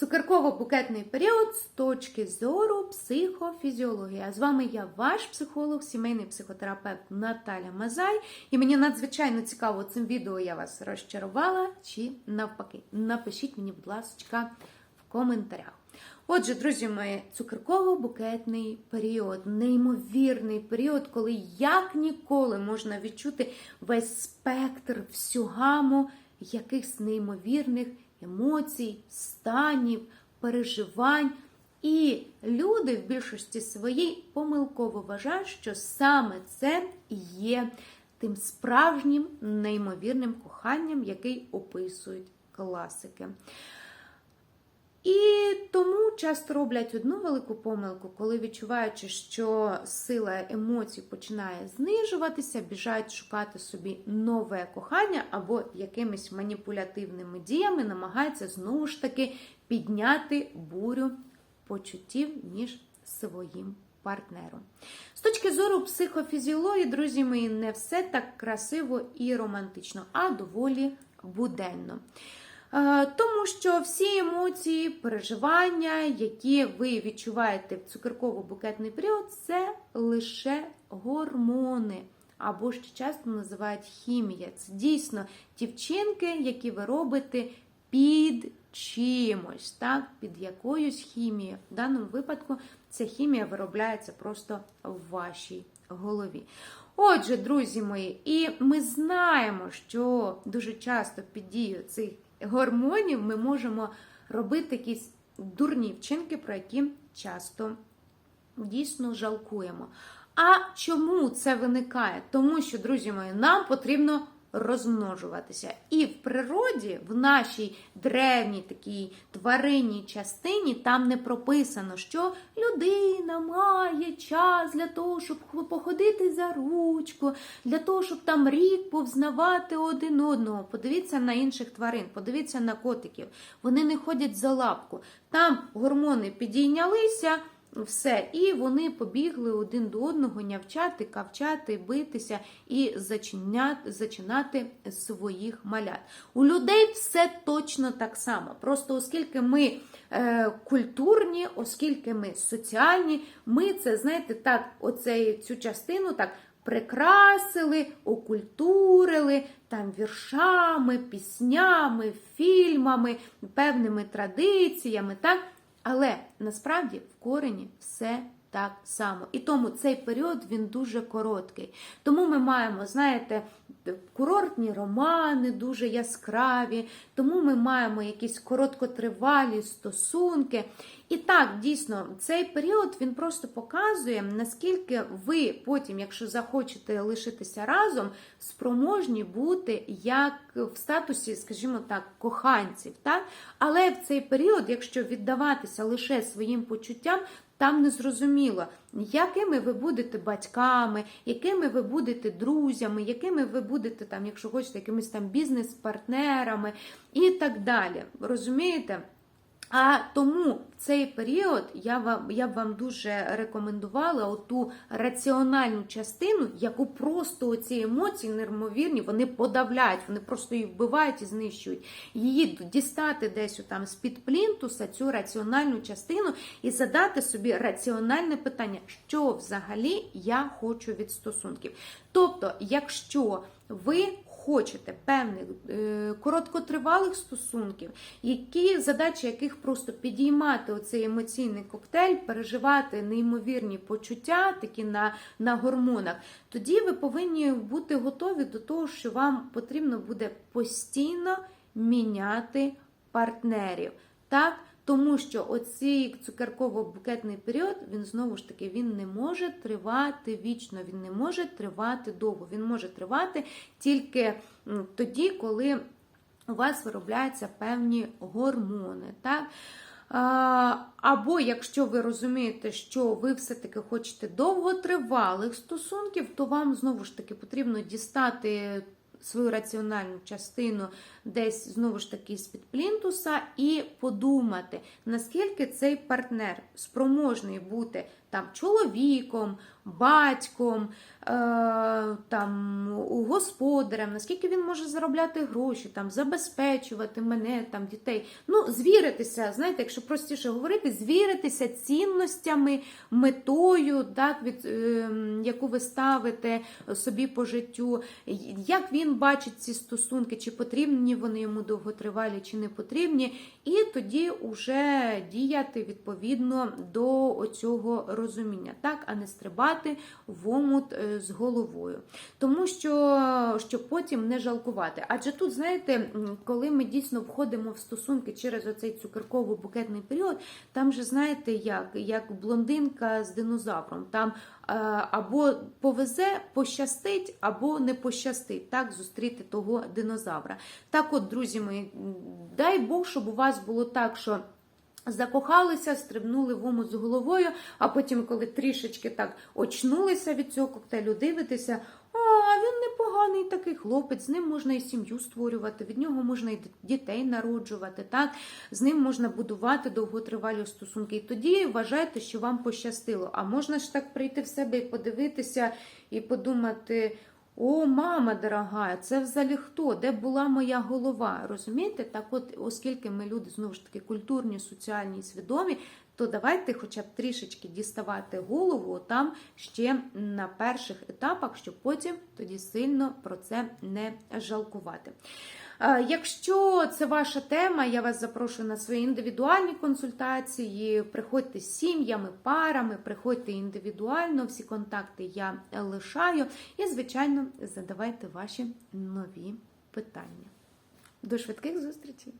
Цукерково-букетний період з точки зору психофізіології. А з вами я, ваш психолог, сімейний психотерапевт Наталя Мазай. І мені надзвичайно цікаво цим відео я вас розчарувала чи навпаки. Напишіть мені, будь ласка, в коментарях. Отже, друзі мої, цукерково-букетний період, неймовірний період, коли як ніколи можна відчути весь спектр, всю гаму якихось неймовірних емоцій, станів, переживань. І люди в більшості своїй помилково вважають, що саме це є тим справжнім неймовірним коханням, який описують класики. І тому часто роблять одну велику помилку, коли відчуваючи, що сила емоцій починає знижуватися, біжають шукати собі нове кохання або якимись маніпулятивними діями намагаються знову ж таки підняти бурю почуттів між своїм партнером. З точки зору психофізіології, друзі мої, не все так красиво і романтично, а доволі буденно. Тому що всі емоції, переживання, які ви відчуваєте в цукерково-букетний період, це лише гормони. Або ще часто називають хімія. Це дійсно ті вчинки, які ви робите під чимось, так? під якоюсь хімією. В даному випадку ця хімія виробляється просто в вашій голові. Отже, друзі мої, і ми знаємо, що дуже часто під дією цих гормонів ми можемо робити якісь дурні вчинки, про які часто дійсно жалкуємо. А чому це виникає? Тому що, друзі мої, нам потрібно розмножуватися. І в природі, в нашій древній такій тваринній частині, там не прописано, що людина має час для того, щоб походити за ручку, для того, щоб там рік повзнавати один одного. Подивіться на інших тварин, подивіться на котиків. Вони не ходять за лапку. Там гормони підійнялися. Все, і вони побігли один до одного нявчати, кавчати, битися і зачиняти, зачинати своїх малят. У людей все точно так само. Просто оскільки ми е, культурні, оскільки ми соціальні, ми це, знаєте, так, оце, цю частину так прикрасили, окультурили там віршами, піснями, фільмами, певними традиціями. так, але насправді в корені все так само. І тому цей період він дуже короткий. Тому ми маємо, знаєте, курортні романи, дуже яскраві, тому ми маємо якісь короткотривалі стосунки. І так, дійсно, цей період він просто показує, наскільки ви потім, якщо захочете лишитися разом, спроможні бути як в статусі, скажімо так, коханців. Так? Але в цей період, якщо віддаватися лише своїм почуттям, там не зрозуміло, якими ви будете батьками, якими ви будете друзями, якими ви будете, там, якщо хочете, якимись там бізнес-партнерами і так далі. Розумієте? А тому в цей період я вам я б вам дуже рекомендувала оту раціональну частину, яку просто ці емоції неймовірні, вони подавляють, вони просто її вбивають і знищують. Її дістати десь там з-під плінтуса, цю раціональну частину, і задати собі раціональне питання, що взагалі я хочу від стосунків. Тобто, якщо ви хочете певних е, короткотривалих стосунків, які задачі яких просто підіймати оцей емоційний коктейль, переживати неймовірні почуття, такі на, на гормонах, тоді ви повинні бути готові до того, що вам потрібно буде постійно міняти партнерів. Так? Тому що оцей цукерково-букетний період, він знову ж таки він не може тривати вічно, він не може тривати довго. Він може тривати тільки тоді, коли у вас виробляються певні гормони. Так? Або якщо ви розумієте, що ви все-таки хочете довготривалих стосунків, то вам знову ж таки потрібно дістати свою раціональну частину десь знову ж таки з-під плінтуса і подумати, наскільки цей партнер спроможний бути там чоловіком, батьком, е, там господарем, наскільки він може заробляти гроші, там забезпечувати мене, там дітей. Ну, звіритися, знаєте, якщо простіше говорити, звіритися цінностями, метою, так, від, е, яку ви ставите собі по життю, як він бачить ці стосунки, чи потрібні вони йому довготривалі, чи не потрібні, і тоді вже діяти відповідно до цього розуміння, так, а не стрибати в омут е, з головою. Тому що щоб потім не жалкувати. Адже тут, знаєте, коли ми дійсно входимо в стосунки через оцей цукерково букетний період, там же знаєте, як, як блондинка з динозавром. Там е, або повезе, пощастить, або не пощастить, так, зустріти того динозавра. Так от, друзі мої, дай Бог, щоб у вас було так, що. Закохалися, стрибнули в омут з головою, а потім, коли трішечки так очнулися від цього коктейлю, дивитися, а він непоганий такий хлопець, з ним можна і сім'ю створювати, від нього можна і дітей народжувати, так? з ним можна будувати довготривалі стосунки. І тоді вважайте, що вам пощастило. А можна ж так прийти в себе і подивитися, і подумати. О, мама дорога, це взагалі хто? Де була моя голова? Розумієте? Так, от, оскільки ми люди знову ж таки культурні, соціальні, і свідомі, то давайте хоча б трішечки діставати голову там ще на перших етапах, щоб потім тоді сильно про це не жалкувати. Е, Якщо це ваша тема, я вас запрошую на свої індивідуальні консультації. Приходьте з сім'ями, парами, приходьте індивідуально, всі контакти я лишаю. І, звичайно, задавайте ваші нові питання. До швидких зустрічей!